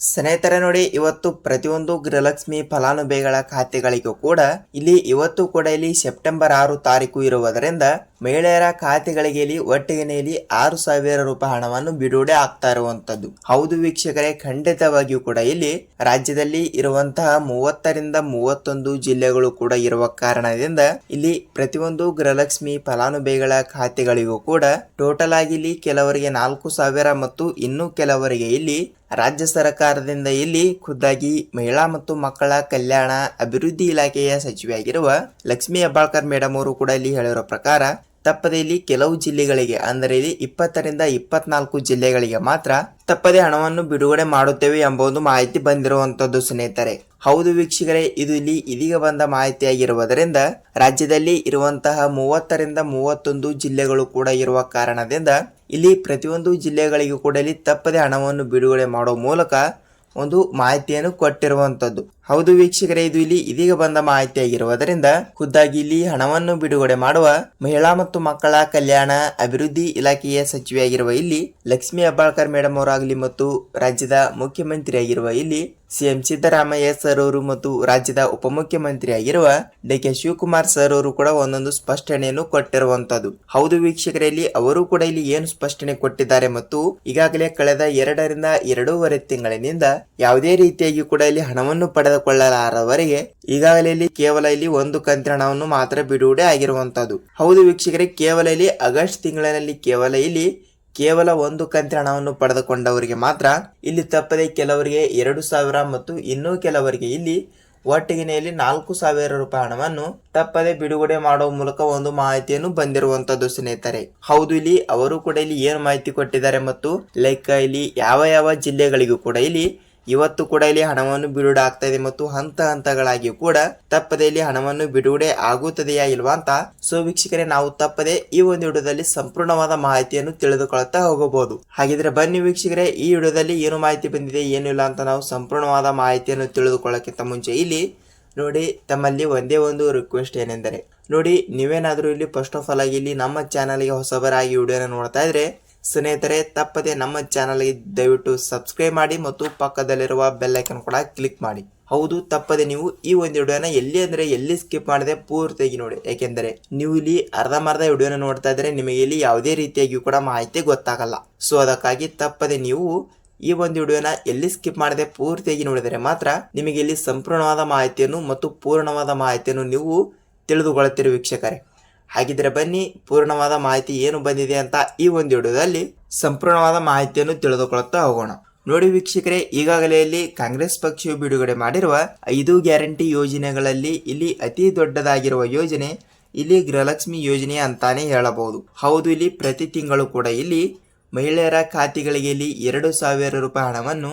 ಸ್ನೇಹಿತರೆ ನೋಡಿ, ಇವತ್ತು ಪ್ರತಿಯೊಂದು ಗೃಹಲಕ್ಷ್ಮಿ ಫಲಾನುಭವಿಗಳ ಖಾತೆಗಳಿಗೂ ಕೂಡ ಇಲ್ಲಿ ಇವತ್ತು ಕೂಡ ಇಲ್ಲಿ ಸೆಪ್ಟೆಂಬರ್ ಆರು ತಾರೀಕು ಇರುವುದರಿಂದ ಮಹಿಳೆಯರ ಖಾತೆಗಳಿಗೆ ಇಲ್ಲಿ ಆರು ಸಾವಿರ ರೂಪಾಯಿ ಹಣವನ್ನು ಬಿಡುಗಡೆ ಆಗ್ತಾ ಇರುವಂತದ್ದು. ಹೌದು ವೀಕ್ಷಕರೇ, ಖಂಡಿತವಾಗಿಯೂ ಕೂಡ ಇಲ್ಲಿ ರಾಜ್ಯದಲ್ಲಿ ಇರುವಂತಹ ಮೂವತ್ತರಿಂದ ಮೂವತ್ತೊಂದು ಜಿಲ್ಲೆಗಳು ಕೂಡ ಇರುವ ಕಾರಣದಿಂದ ಇಲ್ಲಿ ಪ್ರತಿಯೊಂದು ಗೃಹಲಕ್ಷ್ಮಿ ಫಲಾನುಭವಿಗಳ ಖಾತೆಗಳಿಗೂ ಕೂಡ ಟೋಟಲ್ ಆಗಿ ಇಲ್ಲಿ ಕೆಲವರಿಗೆ ನಾಲ್ಕು ಸಾವಿರ ಮತ್ತು ಇನ್ನು ಕೆಲವರಿಗೆ ಇಲ್ಲಿ ರಾಜ್ಯ ಸರ್ಕಾರದಿಂದ ಇಲ್ಲಿ ಖುದ್ದಾಗಿ ಮಹಿಳಾ ಮತ್ತು ಮಕ್ಕಳ ಕಲ್ಯಾಣ ಅಭಿವೃದ್ಧಿ ಇಲಾಖೆಯ ಸಚಿವೆಯಾಗಿರುವ ಲಕ್ಷ್ಮಿ ಹೆಬ್ಬಾಳ್ಕರ್ ಮೇಡಮ್ ಅವರು ಕೂಡ ಇಲ್ಲಿ ಹೇಳಿರೋ ಪ್ರಕಾರ ತಪ್ಪದೆ ಇಲ್ಲಿ ಕೆಲವು ಜಿಲ್ಲೆಗಳಿಗೆ, ಅಂದರೆ ಇಲ್ಲಿ ಇಪ್ಪತ್ತರಿಂದ ಇಪ್ಪತ್ನಾಲ್ಕು ಜಿಲ್ಲೆಗಳಿಗೆ ಮಾತ್ರ ತಪ್ಪದೆ ಹಣವನ್ನು ಬಿಡುಗಡೆ ಮಾಡುತ್ತೇವೆ ಎಂಬ ಒಂದು ಮಾಹಿತಿ ಬಂದಿರುವಂತದ್ದು ಸ್ನೇಹಿತರೆ. ಹೌದು ವೀಕ್ಷಕರೇ, ಇದು ಇಲ್ಲಿ ಇದೀಗ ಬಂದ ಮಾಹಿತಿಯಾಗಿರುವುದರಿಂದ ರಾಜ್ಯದಲ್ಲಿ ಇರುವಂತಹ ಮೂವತ್ತರಿಂದ ಮೂವತ್ತೊಂದು ಜಿಲ್ಲೆಗಳು ಕೂಡ ಇರುವ ಕಾರಣದಿಂದ ಇಲ್ಲಿ ಪ್ರತಿಯೊಂದು ಜಿಲ್ಲೆಗಳಿಗೂ ಕೂಡ ಇಲ್ಲಿ ತಪ್ಪದೆ ಹಣವನ್ನು ಬಿಡುಗಡೆ ಮಾಡುವ ಮೂಲಕ ಒಂದು ಮಾಹಿತಿಯನ್ನು ಕೊಟ್ಟಿರುವಂತದ್ದು. ಹೌದು ವೀಕ್ಷಕರೇ, ಇದು ಇಲ್ಲಿ ಇದೀಗ ಬಂದ ಮಾಹಿತಿಯಾಗಿರುವುದರಿಂದ ಖುದ್ದಾಗಿ ಇಲ್ಲಿ ಹಣವನ್ನು ಬಿಡುಗಡೆ ಮಾಡುವ ಮಹಿಳಾ ಮತ್ತು ಮಕ್ಕಳ ಕಲ್ಯಾಣ ಅಭಿವೃದ್ಧಿ ಇಲಾಖೆಯ ಸಚಿವೆಯಾಗಿರುವ ಇಲ್ಲಿ ಲಕ್ಷ್ಮೀ ಹೆಬ್ಬಾಳ್ಕರ್ ಮೇಡಮ್ ಅವರಾಗಲಿ ಮತ್ತು ರಾಜ್ಯದ ಮುಖ್ಯಮಂತ್ರಿಯಾಗಿರುವ ಇಲ್ಲಿ ಸಿಎಂ ಸಿದ್ದರಾಮಯ್ಯ ಸರ್ ಅವರು ಮತ್ತು ರಾಜ್ಯದ ಉಪಮುಖ್ಯಮಂತ್ರಿಯಾಗಿರುವ ಡಿ ಕೆ ಶಿವಕುಮಾರ್ ಸರ್ ಅವರು ಕೂಡ ಒಂದೊಂದು ಸ್ಪಷ್ಟನೆಯನ್ನು ಕೊಟ್ಟಿರುವಂತದ್ದು ಹೌದು ವೀಕ್ಷಕರಲ್ಲಿ ಅವರು ಕೂಡ ಇಲ್ಲಿ ಏನು ಸ್ಪಷ್ಟನೆ ಕೊಟ್ಟಿದ್ದಾರೆ ಮತ್ತು ಈಗಾಗಲೇ ಕಳೆದ ಎರಡರಿಂದ ಎರಡೂವರೆ ತಿಂಗಳಿನಿಂದ ಯಾವುದೇ ರೀತಿಯಾಗಿ ಕೂಡ ಇಲ್ಲಿ ಹಣವನ್ನು ಪಡೆದುಕೊಳ್ಳಲಾರವರೆಗೆ ಈಗಾಗಲೇ ಇಲ್ಲಿ ಕೇವಲ ಇಲ್ಲಿ ಒಂದು ಕಂತಿನ ಹಣವನ್ನು ಮಾತ್ರ ಬಿಡುಗಡೆ ಆಗಿರುವಂತದ್ದು ಹೌದು ವೀಕ್ಷಕರೇ, ಕೇವಲ ಇಲ್ಲಿ ಆಗಸ್ಟ್ ತಿಂಗಳಿನಲ್ಲಿ ಕೇವಲ ಇಲ್ಲಿ ಕೇವಲ ಒಂದು ಕಂತಿನ ಹಣವನ್ನು ಪಡೆದುಕೊಂಡವರಿಗೆ ಮಾತ್ರ ಇಲ್ಲಿ ತಪ್ಪದೆ ಕೆಲವರಿಗೆ ಎರಡು ಸಾವಿರ ಮತ್ತು ಇನ್ನೂ ಕೆಲವರಿಗೆ ಇಲ್ಲಿ ಒಟ್ಟಿಗಿನಲ್ಲಿ ನಾಲ್ಕು ಸಾವಿರ ರೂಪಾಯಿ ಹಣವನ್ನು ತಪ್ಪದೆ ಬಿಡುಗಡೆ ಮಾಡುವ ಮೂಲಕ ಒಂದು ಮಾಹಿತಿಯನ್ನು ಬಂದಿರುವಂತದ್ದು ಸ್ನೇಹಿತರೆ. ಹೌದು, ಇಲ್ಲಿ ಅವರು ಕೂಡ ಇಲ್ಲಿ ಏನು ಮಾಹಿತಿ ಕೊಟ್ಟಿದ್ದಾರೆ ಮತ್ತು ಲೈಕ್ ಇಲ್ಲಿ ಯಾವ ಯಾವ ಜಿಲ್ಲೆಗಳಿಗೂ ಕೂಡ ಇಲ್ಲಿ ಇವತ್ತು ಕೂಡ ಇಲ್ಲಿ ಹಣವನ್ನು ಬಿಡುಗಡೆ ಆಗ್ತಾ ಇದೆ ಮತ್ತು ಹಂತ ಹಂತಗಳಾಗಿ ಕೂಡ ತಪ್ಪದೆ ಇಲ್ಲಿ ಹಣವನ್ನು ಬಿಡುಗಡೆ ಆಗುತ್ತದೆಯಾ ಇಲ್ವಾ ಅಂತ ಸೊ ವೀಕ್ಷಕರೇ, ನಾವು ತಪ್ಪದೆ ಈ ಒಂದು ವಿಡಿಯೋದಲ್ಲಿ ಸಂಪೂರ್ಣವಾದ ಮಾಹಿತಿಯನ್ನು ತಿಳಿದುಕೊಳ್ಳುತ್ತಾ ಹೋಗಬಹುದು. ಹಾಗಿದ್ರೆ ಬನ್ನಿ ವೀಕ್ಷಕರೇ, ಈ ವಿಡಿಯೋದಲ್ಲಿ ಏನು ಮಾಹಿತಿ ಬಂದಿದೆ, ಏನು ಇಲ್ಲ ಅಂತ ನಾವು ಸಂಪೂರ್ಣವಾದ ಮಾಹಿತಿಯನ್ನು ತಿಳಿದುಕೊಳ್ಳಕ್ಕಿಂತ ಮುಂಚೆ ಇಲ್ಲಿ ನೋಡಿ, ತಮ್ಮಲ್ಲಿ ಒಂದೇ ಒಂದು ರಿಕ್ವೆಸ್ಟ್ ಏನೆಂದರೆ, ನೋಡಿ, ನೀವೇನಾದರೂ ಇಲ್ಲಿ ಫಸ್ಟ್ ಆಫ್ ಆಲ್ ಆಗಿ ಇಲ್ಲಿ ನಮ್ಮ ಚಾನಲ್ಗೆ ಹೊಸಬರಾಗಿ ವಿಡಿಯೋನ ನೋಡ್ತಾ ಇದ್ರೆ ಸ್ನೇಹಿತರೆ, ತಪ್ಪದೆ ನಮ್ಮ ಚಾನಲ್ಗೆ ದಯವಿಟ್ಟು ಸಬ್ಸ್ಕ್ರೈಬ್ ಮಾಡಿ ಮತ್ತು ಪಕ್ಕದಲ್ಲಿರುವ ಬೆಲ್ ಐಕನ್ ಕೂಡ ಕ್ಲಿಕ್ ಮಾಡಿ. ಹೌದು, ತಪ್ಪದೆ ನೀವು ಈ ಒಂದು ವಿಡಿಯೋನ ಎಲ್ಲಿ ಅಂದ್ರೆ ಎಲ್ಲಿ ಸ್ಕಿಪ್ ಮಾಡದೆ ಪೂರ್ತಿಯಾಗಿ ನೋಡಿ. ಏಕೆಂದರೆ ನೀವು ಇಲ್ಲಿ ಅರ್ಧಮರ್ಧ ವಿಡಿಯೋನ ನೋಡ್ತಾ ಇದ್ರೆ ನಿಮಗೆ ಇಲ್ಲಿ ಯಾವುದೇ ರೀತಿಯಾಗಿಯೂ ಕೂಡ ಮಾಹಿತಿ ಗೊತ್ತಾಗಲ್ಲ. ಸೊ, ಅದಕ್ಕಾಗಿ ತಪ್ಪದೆ ನೀವು ಈ ಒಂದು ವಿಡಿಯೋನ ಎಲ್ಲಿ ಸ್ಕಿಪ್ ಮಾಡದೆ ಪೂರ್ತಿಯಾಗಿ ನೋಡಿದರೆ ಮಾತ್ರ ನಿಮಗೆ ಇಲ್ಲಿ ಸಂಪೂರ್ಣವಾದ ಮಾಹಿತಿಯನ್ನು ಮತ್ತು ಪೂರ್ಣವಾದ ಮಾಹಿತಿಯನ್ನು ನೀವು ತಿಳಿದುಕೊಳ್ಳುತ್ತಿರುವ ವೀಕ್ಷಕರೇ. ಹಾಗಿದ್ರೆ ಬನ್ನಿ, ಪೂರ್ಣವಾದ ಮಾಹಿತಿ ಏನು ಬಂದಿದೆ ಅಂತ ಈ ಒಂದು ವಿಡಿಯೋದಲ್ಲಿ ಸಂಪೂರ್ಣವಾದ ಮಾಹಿತಿಯನ್ನು ತಿಳಿದುಕೊಳ್ಳುತ್ತಾ ಹೋಗೋಣ. ನೋಡಿ ವೀಕ್ಷಕರೇ, ಈಗಾಗಲೇ ಇಲ್ಲಿ ಕಾಂಗ್ರೆಸ್ ಪಕ್ಷವು ಬಿಡುಗಡೆ ಮಾಡಿರುವ ಐದು ಗ್ಯಾರಂಟಿ ಯೋಜನೆಗಳಲ್ಲಿ ಇಲ್ಲಿ ಅತಿ ದೊಡ್ಡದಾಗಿರುವ ಯೋಜನೆ ಇಲ್ಲಿ ಗೃಹಲಕ್ಷ್ಮಿ ಯೋಜನೆ ಅಂತಾನೆ ಹೇಳಬಹುದು. ಹೌದು, ಇಲ್ಲಿ ಪ್ರತಿ ತಿಂಗಳು ಕೂಡ ಇಲ್ಲಿ ಮಹಿಳೆಯರ ಖಾತೆಗಳಿಗೆ ಇಲ್ಲಿ ಎರಡು ಸಾವಿರ ರೂಪಾಯಿ ಹಣವನ್ನು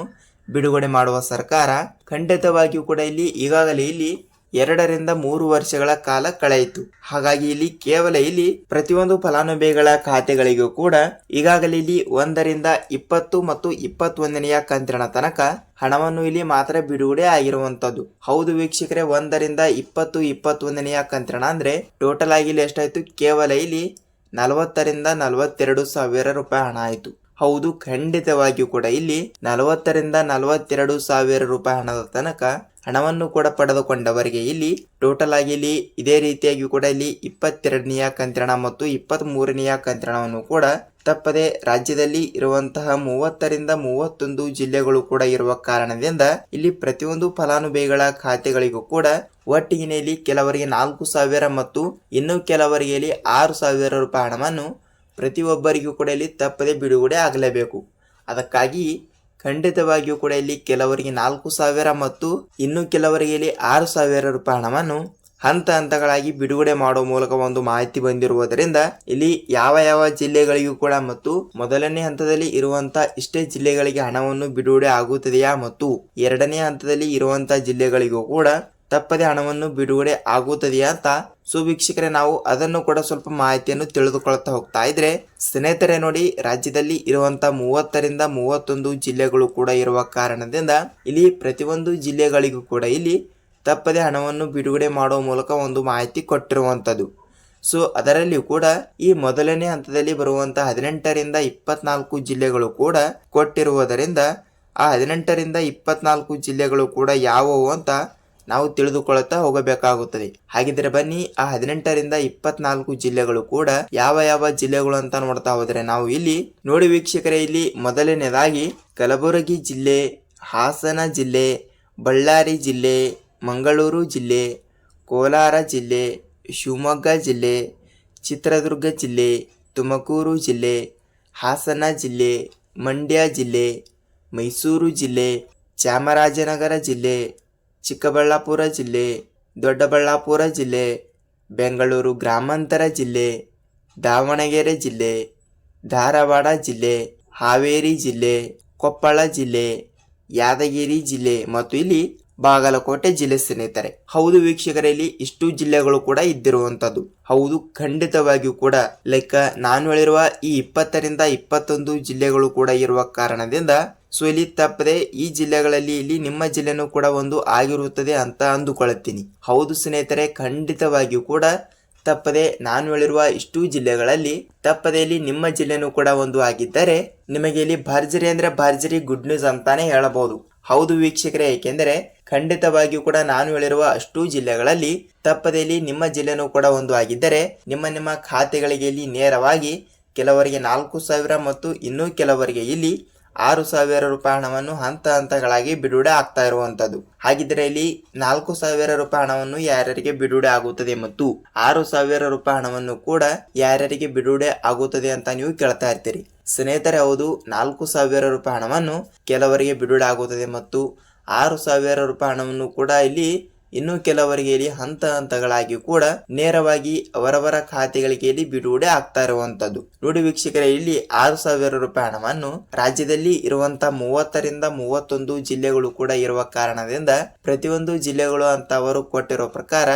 ಬಿಡುಗಡೆ ಮಾಡುವ ಸರ್ಕಾರ ಖಂಡಿತವಾಗಿಯೂ ಕೂಡ ಇಲ್ಲಿ ಈಗಾಗಲೇ ಇಲ್ಲಿ ಎರಡರಿಂದ ಮೂರು ವರ್ಷಗಳ ಕಾಲ ಕಳೆಯಿತು. ಹಾಗಾಗಿ ಇಲ್ಲಿ ಕೇವಲ ಇಲ್ಲಿ ಪ್ರತಿಯೊಂದು ಫಲಾನುಭವಿಗಳ ಖಾತೆಗಳಿಗೂ ಕೂಡ ಈಗಾಗಲೇ ಇಲ್ಲಿ ಒಂದರಿಂದ ಇಪ್ಪತ್ತು ಮತ್ತು ಇಪ್ಪತ್ತೊಂದನೆಯ ಕಂತಿನ ತನಕ ಹಣವನ್ನು ಇಲ್ಲಿ ಮಾತ್ರ ಬಿಡುಗಡೆ ಆಗಿರುವಂತದ್ದು ಹೌದು ವೀಕ್ಷಕರೇ, ಒಂದರಿಂದ ಇಪ್ಪತ್ತು, ಇಪ್ಪತ್ತೊಂದನೆಯ ಕಂತಿನ ಅಂದ್ರೆ ಟೋಟಲ್ ಆಗಿ ಇಲ್ಲಿ ಎಷ್ಟಾಯ್ತು? ಕೇವಲ ಇಲ್ಲಿ ನಲವತ್ತರಿಂದ ನಲವತ್ತೆರಡು ಸಾವಿರ ರೂಪಾಯಿ ಹಣ ಆಯಿತು. ಹೌದು, ಖಂಡಿತವಾಗಿಯೂ ಕೂಡ ಇಲ್ಲಿ ನಲವತ್ತರಿಂದ ನಲವತ್ತೆರಡು ಸಾವಿರ ರೂಪಾಯಿ ಹಣದ ತನಕ ಹಣವನ್ನು ಕೂಡ ಪಡೆದುಕೊಂಡವರಿಗೆ ಇಲ್ಲಿ ಟೋಟಲ್ ಆಗಿ ಇಲ್ಲಿ ಇದೇ ರೀತಿಯಾಗಿ ಕೂಡ ಇಲ್ಲಿ ಇಪ್ಪತ್ತೆರಡನೆಯ ಕಂತ್ರಣ ಮತ್ತು ಇಪ್ಪತ್ತ್ ಮೂರನೆಯ ಕಂತ್ರಣವನ್ನು ಕೂಡ ತಪ್ಪದೆ ರಾಜ್ಯದಲ್ಲಿ ಇರುವಂತಹ ಮೂವತ್ತರಿಂದ ಮೂವತ್ತೊಂದು ಜಿಲ್ಲೆಗಳು ಕೂಡ ಇರುವ ಕಾರಣದಿಂದ ಇಲ್ಲಿ ಪ್ರತಿಯೊಂದು ಫಲಾನುಭವಿಗಳ ಖಾತೆಗಳಿಗೂ ಕೂಡ ಒಟ್ಟಿಗಿನಲ್ಲಿ ಕೆಲವರಿಗೆ ನಾಲ್ಕು ಸಾವಿರ ಮತ್ತು ಇನ್ನು ಕೆಲವರಿಗೆ ಇಲ್ಲಿ ಆರು ಸಾವಿರ ರೂಪಾಯಿ ಹಣವನ್ನು ಪ್ರತಿಯೊಬ್ಬರಿಗೂ ಕೂಡ ಇಲ್ಲಿ ತಪ್ಪದೆ ಬಿಡುಗಡೆ ಆಗಲೇಬೇಕು. ಅದಕ್ಕಾಗಿ ಖಂಡಿತವಾಗಿಯೂ ಕೂಡ ಇಲ್ಲಿ ಕೆಲವರಿಗೆ ನಾಲ್ಕು ಸಾವಿರ ಮತ್ತು ಇನ್ನು ಕೆಲವರಿಗೆ ಇಲ್ಲಿ ಆರು ಸಾವಿರ ರೂಪಾಯಿ ಹಣವನ್ನು ಹಂತ ಹಂತಗಳಾಗಿ ಬಿಡುಗಡೆ ಮಾಡುವ ಮೂಲಕ ಒಂದು ಮಾಹಿತಿ ಬಂದಿರುವುದರಿಂದ ಇಲ್ಲಿ ಯಾವ ಯಾವ ಜಿಲ್ಲೆಗಳಿಗೂ ಕೂಡ ಮತ್ತು ಮೊದಲನೇ ಹಂತದಲ್ಲಿ ಇರುವಂತಹ ಇಷ್ಟೇ ಜಿಲ್ಲೆಗಳಿಗೆ ಹಣವನ್ನು ಬಿಡುಗಡೆ ಆಗುತ್ತದೆಯಾ ಮತ್ತು ಎರಡನೇ ಹಂತದಲ್ಲಿ ಇರುವಂತಹ ಜಿಲ್ಲೆಗಳಿಗೂ ಕೂಡ ತಪ್ಪದೆ ಹಣವನ್ನು ಬಿಡುಗಡೆ ಆಗುತ್ತದೆಯಾ ಅಂತ ಸೊ ವೀಕ್ಷಕರೇ ನಾವು ಅದನ್ನು ಕೂಡ ಸ್ವಲ್ಪ ಮಾಹಿತಿಯನ್ನು ತಿಳಿದುಕೊಳ್ತಾ ಹೋಗ್ತಾ ಇದ್ರೆ, ಸ್ನೇಹಿತರೆ ನೋಡಿ, ರಾಜ್ಯದಲ್ಲಿ ಇರುವಂತ ಮೂವತ್ತರಿಂದ ಮೂವತ್ತೊಂದು ಜಿಲ್ಲೆಗಳು ಕೂಡ ಇರುವ ಕಾರಣದಿಂದ ಇಲ್ಲಿ ಪ್ರತಿಯೊಂದು ಜಿಲ್ಲೆಗಳಿಗೂ ಕೂಡ ಇಲ್ಲಿ ತಪ್ಪದೆ ಹಣವನ್ನು ಬಿಡುಗಡೆ ಮಾಡುವ ಮೂಲಕ ಒಂದು ಮಾಹಿತಿ ಕೊಟ್ಟಿರುವಂಥದ್ದು ಸೊ ಅದರಲ್ಲಿಯೂ ಕೂಡ ಈ ಮೊದಲನೇ ಹಂತದಲ್ಲಿ ಬರುವಂತಹ ಹದಿನೆಂಟರಿಂದ ಇಪ್ಪತ್ನಾಲ್ಕು ಜಿಲ್ಲೆಗಳು ಕೂಡ ಕೊಟ್ಟಿರುವುದರಿಂದ, ಆ ಹದಿನೆಂಟರಿಂದ ಇಪ್ಪತ್ನಾಲ್ಕು ಜಿಲ್ಲೆಗಳು ಕೂಡ ಯಾವುವು ಅಂತ ನಾವು ತಿಳಿದುಕೊಳ್ಳುತ್ತಾ ಹೋಗಬೇಕಾಗುತ್ತದೆ. ಹಾಗಿದ್ರೆ ಬನ್ನಿ, ಆ ಹದಿನೆಂಟರಿಂದ ಇಪ್ಪತ್ನಾಲ್ಕು ಜಿಲ್ಲೆಗಳು ಕೂಡ ಯಾವ ಯಾವ ಜಿಲ್ಲೆಗಳು ಅಂತ ನೋಡ್ತಾ ಹೋದರೆ ನಾವು ಇಲ್ಲಿ ನೋಡಿ ವೀಕ್ಷಕರೇ, ಇಲ್ಲಿ ಮೊದಲನೇದಾಗಿ ಕಲಬುರಗಿ ಜಿಲ್ಲೆ, ಹಾಸನ ಜಿಲ್ಲೆ, ಬಳ್ಳಾರಿ ಜಿಲ್ಲೆ, ಮಂಗಳೂರು ಜಿಲ್ಲೆ, ಕೋಲಾರ ಜಿಲ್ಲೆ, ಶಿವಮೊಗ್ಗ ಜಿಲ್ಲೆ, ಚಿತ್ರದುರ್ಗ ಜಿಲ್ಲೆ, ತುಮಕೂರು ಜಿಲ್ಲೆ, ಹಾಸನ ಜಿಲ್ಲೆ, ಮಂಡ್ಯ ಜಿಲ್ಲೆ, ಮೈಸೂರು ಜಿಲ್ಲೆ, ಚಾಮರಾಜನಗರ ಜಿಲ್ಲೆ ಚಿಕ್ಕಬಳ್ಳಾಪುರ ಜಿಲ್ಲೆ, ದೊಡ್ಡಬಳ್ಳಾಪುರ ಜಿಲ್ಲೆ, ಬೆಂಗಳೂರು ಗ್ರಾಮಾಂತರ ಜಿಲ್ಲೆ, ದಾವಣಗೆರೆ ಜಿಲ್ಲೆ, ಧಾರವಾಡ ಜಿಲ್ಲೆ, ಹಾವೇರಿ ಜಿಲ್ಲೆ, ಕೊಪ್ಪಳ ಜಿಲ್ಲೆ. ಯಾದಗಿರಿ ಜಿಲ್ಲೆ ಮತ್ತು ಇಲ್ಲಿ ಬಾಗಲಕೋಟೆ ಜಿಲ್ಲೆ ಸ್ನೇಹಿತರೆ. ಹೌದು ವೀಕ್ಷಕರಲ್ಲಿ ಇಷ್ಟು ಜಿಲ್ಲೆಗಳು ಕೂಡ ಇದ್ದಿರುವಂತದ್ದು ಹೌದು, ಖಂಡಿತವಾಗಿಯೂ ಕೂಡ. ಲೈಕ್ ನಾನು ಹೇಳಿರುವ ಈ ಇಪ್ಪತ್ತರಿಂದ ಇಪ್ಪತ್ತೊಂದು ಜಿಲ್ಲೆಗಳು ಕೂಡ ಇರುವ ಕಾರಣದಿಂದ ಸೊ ಇಲ್ಲಿ ತಪ್ಪದೆ ಈ ಜಿಲ್ಲೆಗಳಲ್ಲಿ ಇಲ್ಲಿ ನಿಮ್ಮ ಜಿಲ್ಲೆನೂ ಕೂಡ ಒಂದು ಆಗಿರುತ್ತದೆ ಅಂತ ಅಂದುಕೊಳ್ಳುತ್ತೀನಿ ಹೌದು ಸ್ನೇಹಿತರೆ, ಖಂಡಿತವಾಗಿಯೂ ಕೂಡ ತಪ್ಪದೆ ನಾನು ಹೇಳಿರುವ ಇಷ್ಟು ಜಿಲ್ಲೆಗಳಲ್ಲಿ ತಪ್ಪದೆ ಇಲ್ಲಿ ನಿಮ್ಮ ಜಿಲ್ಲೆನೂ ಕೂಡ ಒಂದು ಆಗಿದ್ದರೆ ನಿಮಗೆ ಇಲ್ಲಿ ಭರ್ಜರಿ ಅಂದ್ರೆ ಭರ್ಜರಿ ಗುಡ್ ನ್ಯೂಸ್ ಅಂತಾನೆ ಹೇಳಬಹುದು. ಹೌದು ವೀಕ್ಷಕರೇ, ಏಕೆಂದರೆ ಖಂಡಿತವಾಗಿಯೂ ಕೂಡ ನಾನು ಹೇಳಿರುವ ಅಷ್ಟು ಜಿಲ್ಲೆಗಳಲ್ಲಿ ತಪ್ಪದೆ ಇಲ್ಲಿ ನಿಮ್ಮ ಜಿಲ್ಲೆನೂ ಕೂಡ ಒಂದು ಆಗಿದ್ದರೆ ನಿಮ್ಮ ನಿಮ್ಮ ಖಾತೆಗಳಿಗೆ ಇಲ್ಲಿ ನೇರವಾಗಿ ಕೆಲವರಿಗೆ ನಾಲ್ಕು ಸಾವಿರ ಮತ್ತು ಇನ್ನೂ ಕೆಲವರಿಗೆ ಇಲ್ಲಿ ಆರು ಸಾವಿರ ರೂಪಾಯಿ ಹಣವನ್ನು ಹಂತ ಹಂತಗಳಾಗಿ ಬಿಡುಗಡೆ ಆಗ್ತಾ ಇರುವಂತದ್ದು. ಹಾಗಿದ್ರೆ ಇಲ್ಲಿ ನಾಲ್ಕು ಸಾವಿರ ರೂಪಾಯಿ ಹಣವನ್ನು ಯಾರ್ಯಾರಿಗೆ ಬಿಡುಗಡೆ ಆಗುತ್ತದೆ ಮತ್ತು ಆರು ಸಾವಿರ ರೂಪಾಯಿ ಹಣವನ್ನು ಕೂಡ ಯಾರ್ಯಾರಿಗೆ ಬಿಡುಗಡೆ ಆಗುತ್ತದೆ ಅಂತ ನೀವು ಕೇಳ್ತಾ ಇರ್ತೀರಿ. ಸ್ನೇಹಿತರೆ, ಹೌದು, ನಾಲ್ಕು ಸಾವಿರ ರೂಪಾಯಿ ಹಣವನ್ನು ಕೆಲವರಿಗೆ ಬಿಡುಗಡೆ ಆಗುತ್ತದೆ ಮತ್ತು ಆರು ಸಾವಿರ ರೂಪಾಯಿ ಹಣವನ್ನು ಕೂಡ ಇಲ್ಲಿ ಇನ್ನು ಕೆಲವರಿಗೆ ಹಂತ ಹಂತಗಳಾಗಿ ಕೂಡ ನೇರವಾಗಿ ಅವರವರ ಖಾತೆಗಳಿಗೆ ಬಿಡುಗಡೆ ಆಗ್ತಾ ಇರುವಂತದ್ದು. ನೋಡಿ ವೀಕ್ಷಕರೇ, ಇಲ್ಲಿ ಆರು ಸಾವಿರ ರೂಪಾಯಿ ಹಣವನ್ನು ರಾಜ್ಯದಲ್ಲಿ ಇರುವಂತ ಮೂವತ್ತರಿಂದ ಮೂವತ್ತೊಂದು ಜಿಲ್ಲೆಗಳು ಕೂಡ ಇರುವ ಕಾರಣದಿಂದ ಪ್ರತಿಯೊಂದು ಜಿಲ್ಲೆಗಳು ಅಂತ ಅವರು ಕೊಟ್ಟಿರೋ ಪ್ರಕಾರ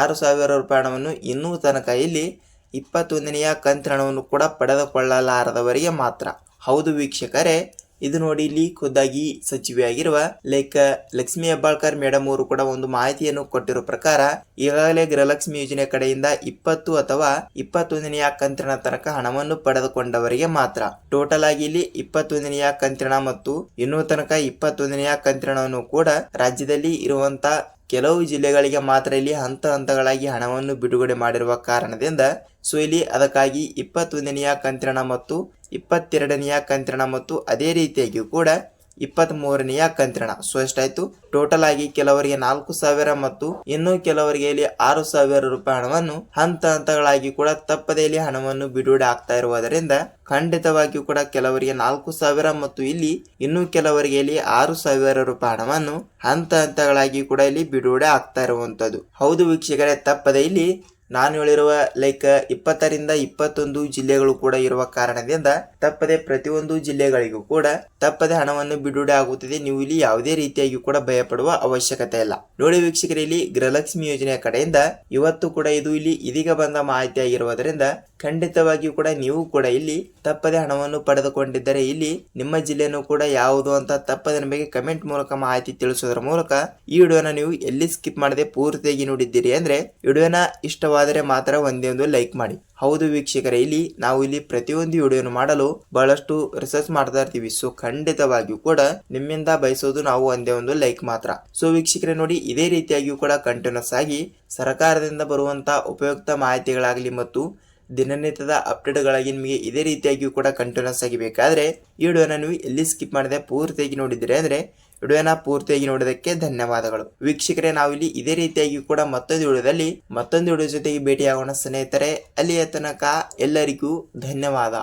ಆರು ಸಾವಿರ ರೂಪಾಯಿ ಹಣವನ್ನು ಇನ್ನೂ ತನಕ ಇಲ್ಲಿ ಇಪ್ಪತ್ತೊಂದನೆಯ ಕಂತಿನ ಹಣವನ್ನು ಕೂಡ ಪಡೆದುಕೊಳ್ಳಲಾರದವರಿಗೆ ಮಾತ್ರ. ಹೌದು ವೀಕ್ಷಕರೇ ಇದು ನೋಡಿ ಇಲ್ಲಿ ಖುದ್ದಾಗಿ ಸಚಿವೆಯಾಗಿರುವ ಲೈಕ್ ಲಕ್ಷ್ಮಿ ಹೆಬ್ಬಾಳ್ಕರ್ ಮೇಡಮ್ ಅವರು ಕೂಡ ಒಂದು ಮಾಹಿತಿಯನ್ನು ಕೊಟ್ಟಿರೋ ಪ್ರಕಾರ, ಈಗಾಗಲೇ ಗೃಹಲಕ್ಷ್ಮಿ ಯೋಜನೆ ಕಡೆಯಿಂದ ಇಪ್ಪತ್ತು ಅಥವಾ ಇಪ್ಪತ್ತೊಂದನೆಯ ಕಂತಿನ ತನಕ ಹಣವನ್ನು ಪಡೆದುಕೊಂಡವರಿಗೆ ಮಾತ್ರ. ಟೋಟಲ್ ಆಗಿ ಇಲ್ಲಿ ಇಪ್ಪತ್ತೊಂದನೆಯ ಕಂತಿನ ಮತ್ತು ಇನ್ನೂ ತನಕ ಇಪ್ಪತ್ತೊಂದನೆಯ ಕಂತಿನವನ್ನು ಕೂಡ ರಾಜ್ಯದಲ್ಲಿ ಇರುವಂತ ಕೆಲವು ಜಿಲ್ಲೆಗಳಿಗೆ ಮಾತ್ರ ಇಲ್ಲಿ ಹಂತ ಹಂತಗಳಾಗಿ ಹಣವನ್ನು ಬಿಡುಗಡೆ ಮಾಡಿರುವ ಕಾರಣದಿಂದ, ಸೊ ಇಲ್ಲಿ ಅದಕ್ಕಾಗಿ ಇಪ್ಪತ್ತೊಂದನೆಯ ಕಂತಿನ ಮತ್ತು ಇಪ್ಪತ್ತೆರಡನೆಯ ಕಂತ್ರಣ ಮತ್ತು ಅದೇ ರೀತಿಯಾಗಿ ಕೂಡ ಇಪ್ಪತ್ತ್ ಮೂರನೆಯ ಕಂತ್ರಣ. ಸೊ, ಎಷ್ಟಾಯ್ತು? ಟೋಟಲ್ ಆಗಿ ಕೆಲವರಿಗೆ ನಾಲ್ಕು ಸಾವಿರ ಮತ್ತು ಇನ್ನು ಕೆಲವರಿಗೆ ಇಲ್ಲಿ ಆರು ಸಾವಿರ ರೂಪಾಯಿ ಹಣವನ್ನು ಹಂತ ಹಂತಗಳಾಗಿ ಕೂಡ ತಪ್ಪದೇ ಇಲ್ಲಿ ಹಣವನ್ನು ಬಿಡುಗಡೆ ಆಗ್ತಾ ಇರುವುದರಿಂದ ಖಂಡಿತವಾಗಿಯೂ ಕೂಡ ಕೆಲವರಿಗೆ ನಾಲ್ಕು ಸಾವಿರ ಮತ್ತು ಇಲ್ಲಿ ಇನ್ನು ಕೆಲವರಿಗೆ ಇಲ್ಲಿ ಆರು ಸಾವಿರ ರೂಪಾಯಿ ಹಣವನ್ನು ಹಂತ ಹಂತಗಳಾಗಿ ಕೂಡ ಇಲ್ಲಿ ಬಿಡುಗಡೆ ಆಗ್ತಾ ಇರುವಂತದ್ದು ಹೌದು ವೀಕ್ಷಕರೇ, ತಪ್ಪದೆ ಇಲ್ಲಿ ನಾನು ಹೇಳಿರುವ ಲೈಕ್ ಇಪ್ಪತ್ತರಿಂದ ಇಪ್ಪತ್ತೊಂದು ಜಿಲ್ಲೆಗಳು ಕೂಡ ಇರುವ ಕಾರಣದಿಂದ ತಪ್ಪದೆ ಪ್ರತಿಯೊಂದು ಜಿಲ್ಲೆಗಳಿಗೂ ಕೂಡ ತಪ್ಪದೆ ಹಣವನ್ನು ಬಿಡುಗಡೆ ಆಗುತ್ತದೆ. ನೀವು ಇಲ್ಲಿ ಯಾವುದೇ ರೀತಿಯಾಗಿ ಕೂಡ ಭಯಪಡುವ ಅವಶ್ಯಕತೆ ಇಲ್ಲ. ನೋಡಿ ವೀಕ್ಷಕರು, ಇಲ್ಲಿ ಗೃಹಲಕ್ಷ್ಮಿ ಯೋಜನೆಯ ಕಡೆಯಿಂದ ಇವತ್ತು ಕೂಡ ಇದು ಇಲ್ಲಿ ಇದೀಗ ಬಂದ ಮಾಹಿತಿ ಆಗಿರುವುದರಿಂದ ಖಂಡಿತವಾಗಿಯೂ ಕೂಡ ನೀವು ಕೂಡ ಇಲ್ಲಿ ತಪ್ಪದೆ ಹಣವನ್ನು ಪಡೆದುಕೊಂಡಿದ್ದರೆ ಇಲ್ಲಿ ನಿಮ್ಮ ಜಿಲ್ಲೆಯನ್ನು ಕೂಡ ಯಾವುದು ಅಂತ ತಪ್ಪದೆ ನಿಮಗೆ ಕಮೆಂಟ್ ಮೂಲಕ ಮಾಹಿತಿ ತಿಳಿಸೋದ್ರ ಮೂಲಕ ಈ ವಿಡಿಯೋನ ನೀವು ಎಲ್ಲಿ ಸ್ಕಿಪ್ ಮಾಡದೆ ಪೂರ್ತಿಯಾಗಿ ನೋಡಿದ್ದೀರಿ ಅಂದ್ರೆ ವಿಡಿಯೋನ ಇಷ್ಟವಾದರೆ ಮಾತ್ರ ಒಂದೇ ಒಂದು ಲೈಕ್ ಮಾಡಿ. ಹೌದು ವೀಕ್ಷಕರೇ, ಇಲ್ಲಿ ನಾವು ಇಲ್ಲಿ ಪ್ರತಿಯೊಂದು ವಿಡಿಯೋನು ಮಾಡಲು ಬಹಳಷ್ಟು ರಿಸರ್ಚ್ ಮಾಡ್ತಾ ಇರ್ತೀವಿ. ಸೊ ಖಂಡಿತವಾಗಿಯೂ ಕೂಡ ನಿಮ್ಮಿಂದ ಬಯಸೋದು ನಾವು ಒಂದೇ ಒಂದು ಲೈಕ್ ಮಾತ್ರ. ಸೊ ವೀಕ್ಷಕರೇ, ನೋಡಿ ಇದೇ ರೀತಿಯಾಗಿಯೂ ಕೂಡ ಕಂಟಿನ್ಯೂಸ್ ಆಗಿ ಸರ್ಕಾರದಿಂದ ಬರುವಂತಹ ಉಪಯುಕ್ತ ಮಾಹಿತಿಗಳಾಗಲಿ ಮತ್ತು ದಿನನಿತ್ಯದ ಅಪ್ಡೇಟ್ಗಳಾಗಿ ನಿಮಗೆ ಇದೇ ರೀತಿಯಾಗಿಯೂ ಕೂಡ ಕಂಟಿನ್ಯೂಸ್ ಆಗಿ ಬೇಕಾದರೆ ಈ ವಿಡಿಯೋನ ನೀವು ಎಲ್ಲಿ ಸ್ಕಿಪ್ ಮಾಡದೆ ಪೂರ್ತಿಯಾಗಿ ನೋಡಿದರೆ ಅಂದರೆ ವಿಡಿಯೋನ ಪೂರ್ತಿಯಾಗಿ ನೋಡೋದಕ್ಕೆ ಧನ್ಯವಾದಗಳು. ವೀಕ್ಷಕರೇ ನಾವಿಲ್ಲಿ ಇದೇ ರೀತಿಯಾಗಿ ಕೂಡ ಮತ್ತೊಂದು ವಿಡಿಯೋದಲ್ಲಿ ಮತ್ತೊಂದು ವಿಡಿಯೋ ಜೊತೆಗೆ ಭೇಟಿಯಾಗೋಣ ಸ್ನೇಹಿತರೆ. ಅಲ್ಲಿಯ ತನಕ ಎಲ್ಲರಿಗೂ ಧನ್ಯವಾದ.